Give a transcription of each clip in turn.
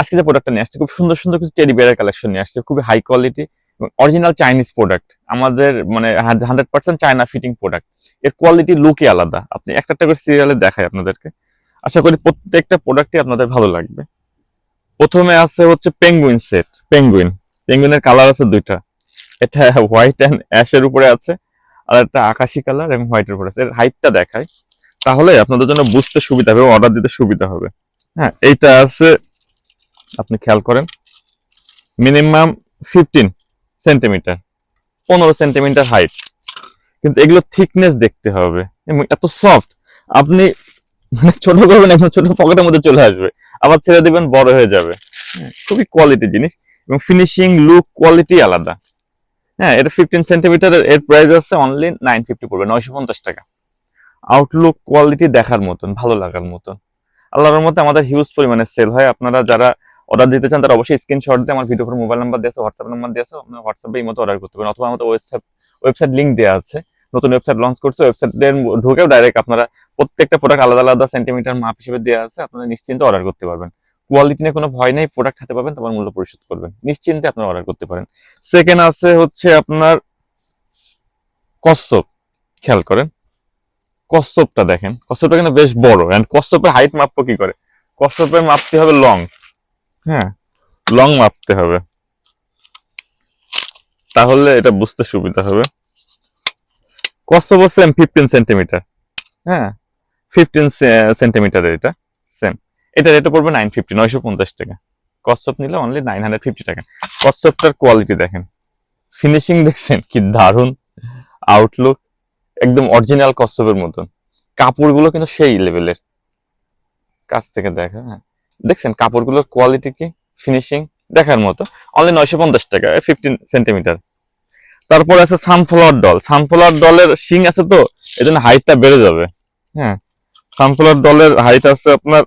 আজকে যে প্রোডাক্টটা নিয়ে আসছে, খুব সুন্দর সুন্দর কিছু টেডি বিয়ারের কালেকশন নিয়ে আসছে, খুবই হাই কোয়ালিটি এবং অরিজিনাল চাইনিজ প্রোডাক্ট আমাদের মানে হান্ড্রেড পার্সেন্ট চায়না ফিটিং প্রোডাক্টের কোয়ালিটি লুকই আলাদা। আপনি একটা একটা করে সিরিয়ালে দেখায় আপনাদেরকে। আশা করি প্রত্যেকটা প্রোডাক্টই আপনাদের ভালো লাগবে। প্রথমে আছে হচ্ছে পেঙ্গুইন সেট পেঙ্গুইন পেঙ্গুইনের কালার আছে দুইটা। এটা হোয়াইট অ্যান্ড অ্যাশের উপরে আছে, আর একটা আকাশি কালার এবং হোয়াইটের উপরে আছে। এর হাইটটা দেখায় তাহলে আপনাদের জন্য বুঝতে সুবিধা হবে অর্ডার দিতে সুবিধা হবে। হ্যাঁ এইটা আছে আপনি খেয়াল করেন। মিনিমাম ফিফটিন সেন্টিমিটার পনেরো সেন্টিমিটার হাইট কিন্তু এগুলো থিকনেস দেখতে হবে এত সফট আপনি মানে ছোট করবেন একদম ছোট পকেটের মধ্যে চলে আসবে। আবার ছেড়ে দিবেন বড় হয়ে যাবে। হ্যাঁ, খুবই কোয়ালিটি জিনিস এবং ফিনিশিং লুক কোয়ালিটি আলাদা। হ্যাঁ এটা ফিফটিন সেন্টিমিটার এর প্রাইস আছে অনলি নাইন ফিফটি পড়বে নয়শো পঞ্চাশ টাকা। আউটলুক কোয়ালিটি দেখার মতন ভালো লাগার মতন। আল্লাহর মধ্যে আমাদের হিউজ পরিমাণে সেল হয়। আপনারা যারা অর্ডার দিতে চান তারা অবশ্যই স্ক্রিনশট দিয়ে আমার ভিডিও মোবাইল নাম্বার দিয়েছে হোয়াটসঅ্যাপ নাম্বার দিয়েছে আপনারা হোয়াটসঅ্যাপে এই মতো অর্ডার করতে পারেন, অথবা আমাদের ওয়েবসাইট ওয়েবসাইট লিঙ্ক দেওয়া আছে। নতুন ওয়েবসাইট লঞ্চ করছে ওয়েবসাইটের ঢুকেও ডাইরেক্ট আপনারা প্রত্যেকটা প্রোডাক্ট আলাদা আলাদা সেন্টিমিটার মাপ হিসেবে দেওয়া আছে, আপনারা নিশ্চিন্তে অর্ডার করতে পারবেন। কোয়ালিটি নিয়ে কোনো ভয় নেই প্রোডাক্ট হাতে পাবেন, তারপর মূল্য পরিশোধ করবেন। নিশ্চিন্তে আপনারা অর্ডার করতে পারেন। সেকেন্ড আছে হচ্ছে আপনার কচ্ছপ, খেয়াল করেন। কচ্ছপটা দেখেন, কচ্ছপটা কিন্তু বেশ বড় এন্ড কচ্ছপের হাইট মাপবো কি করে? কচ্ছপের মাপতে হবে লং হ্যাঁ লং মাপতে হবে। তাহলে এটা বুঝতে সুবিধা হবে। কচ্ছপ সেম ফিফটিন সেন্টিমিটার হ্যাঁ ফিফটিন সেন্টিমিটারের এটা সেম এটা রেটে পড়বে নাইন ফিফটি নয়শো পঞ্চাশ টাকা। কচ্ছপ নিলে অনলি নাইন হান্ড্রেড ফিফটি টাকা। কচ্ছপটার কোয়ালিটি দেখেন। ফিনিশিং দেখছেন, কি দারুণ। আউটলুক একদম অরিজিনাল কচ্ছপের মতন। কাপড়গুলো কিন্তু সেই লেভেলের কাছ থেকে দেখা হ্যাঁ। দেখছেন, কাপড়গুলোর কোয়ালিটি কি? ফিনিশিং দেখার মতো। অনলি নয়শো পঞ্চাশ টাকা ফিফটিন সেন্টিমিটার তারপর আছে সানফ্লাওয়ার ডল সানফ্লাওয়ার ডলের শিং আছে তো এই জন্য হাইটটা বেড়ে যাবে। হ্যাঁ সানফ্লাওয়ার ডলের হাইট আছে আপনার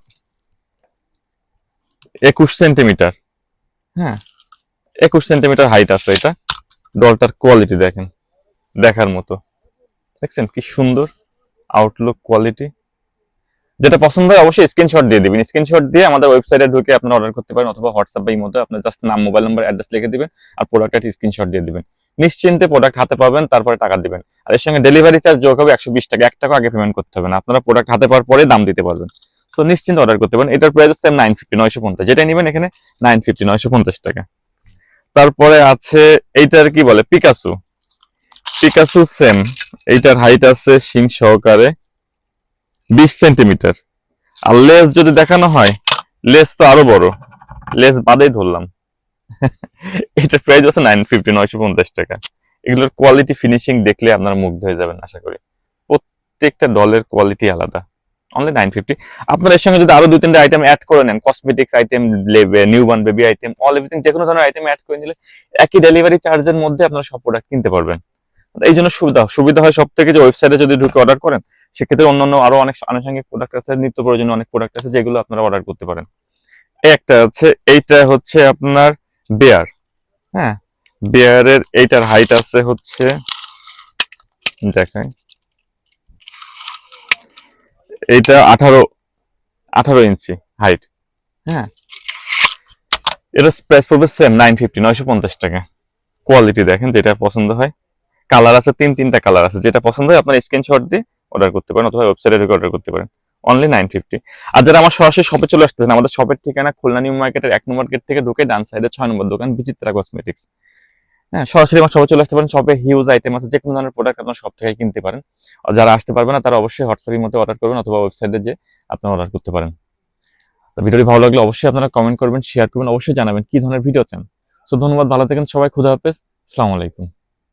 একুশ সেন্টিমিটার হ্যাঁ একুশ সেন্টিমিটার হাইট আছে এটা। ডলটার কোয়ালিটি দেখেন, দেখার মতো। দেখছেন কি সুন্দর আউটলুক কোয়ালিটি যেটা পছন্দ হয় অবশ্যই স্ক্রিনশট দিয়ে দিবেন। স্ক্রিনশট দিয়ে আমাদের ওয়েবসাইটে ঢুকে আপনারা অর্ডার করতে পারেন অথবা হোয়াটসঅ্যাপে এই মধ্যে আপনার জাস্ট নাম মোবাইল নাম্বার অ্যাড্রেস লিখে দিবেন আর প্রোডাক্টের স্ক্রিনশট দিয়ে দিবেন। নিশ্চিন্তে প্রোডাক্ট হাতে পাবেন, তারপরে টাকা দিবেন। আর এর সঙ্গে ডেলিভারি চার্জ যোগ হবে একশো বিশ টাকা। এক টাকা আগে পেমেন্ট করতে হবে না। আপনারা প্রোডাক্ট হাতে পাওয়ার পরে দাম দিতে পারবেন। সো নিশ্চিন্তে অর্ডার করতে পারেন। এটার প্রাইস সেম নাইন ফিফটি নয়শো পঞ্চাশ। যেটা নেবেন এখানে নাইন ফিফটি নয়শো পঞ্চাশ টাকা। তারপরে আছে এইটার কি বলে? পিকাসু পিকাসু সেম এইটার হাইট আছে সিং সহকারে। বিশ সেন্টিমিটার। আর লেস যদি দেখানো হয়, লেস তো আরও বড়। লেস বাদেই ধরলাম। এটার প্রাইস আছে নাইন ফিফটি নয়শো পঞ্চাশ টাকা। এগুলোর কোয়ালিটি ফিনিশিং দেখলে আপনারা মুগ্ধ হয়ে যাবেন, আশা করি। প্রত্যেকটা ডলের কোয়ালিটি আলাদা। অনলি নাইন ফিফটি আপনার এর সঙ্গে যদি আরও দুই, তিনটা আইটেম অ্যাড করে নেন কসমেটিক্স আইটেম লেবে new born baby item all everything যে কোনো ধরনের আইটেম অ্যাড করে নিলে, একই ডেলিভারি চার্জের মধ্যে আপনারা সব প্রোডাক্ট কিনতে পারবেন। এই জন্য সুবিধা সুবিধা হয় সব থেকে যে ওয়েবসাইটে যদি ঢুকে অর্ডার করেন, সেক্ষেত্রে অন্যান্য আরও অনেক আনুষঙ্গিক প্রোডাক্ট আছে, নিত্য প্রয়োজনীয় অনেক প্রোডাক্ট আছে যেগুলো আপনারা অর্ডার করতে পারেন। একটা আছে, এইটা হচ্ছে আপনার বেয়ার হ্যাঁ বেয়ারের এইটার হাইট আছে হচ্ছে, দেখাই। এইটা আঠারো আঠারো ইঞ্চি হাইট হ্যাঁ এটা প্রাইস পড়বে সেম নাইন ফিফটি নয়শো পঞ্চাশ টাকা। কোয়ালিটি দেখেন, যেটা পছন্দ হয়। কালার আছে, তিন, তিনটা কালার আছে। যেটা পছন্দ হয় আপনার স্ক্রিনশট দিয়ে অর্ডার করতে পারেন অথবা ওয়েবসাইটে ঢুকে অর্ডার করতে পারেন। অনলি নাইন ফিফটি আর যারা আমার সরাসরি শপে চলে আসতেছেন, আমাদের শপের ঠিকানা খুলনা নিউ মার্কেটের এক নম্বর গেট থেকে ঢুকে ডান সাইডে ছয় নম্বর দোকান বিচিত্রা কসমেটিক্স হ্যাঁ সরাসরি আমার শপে চলে আসতে পারেন শপে হিউজ আইটেম আছে যে কোনো ধরনের প্রোডাক্ট আপনার সব থেকে কিনতে পারেন। আর যারা আসতে পারবে না, তারা অবশ্যই হোয়াটসঅ্যাপের মধ্যে অর্ডার করবেন অথবা ওয়েবসাইটে যে আপনারা অর্ডার করতে পারেন। তো ভিডিওটি ভালো লাগলে অবশ্যই আপনারা কমেন্ট করবেন শেয়ার করবেন, অবশ্যই জানাবেন কি ধরনের ভিডিও চান। সো ধন্যবাদ, ভালো থাকেন সবাই, খুদা হাফেজ আলাইকুম।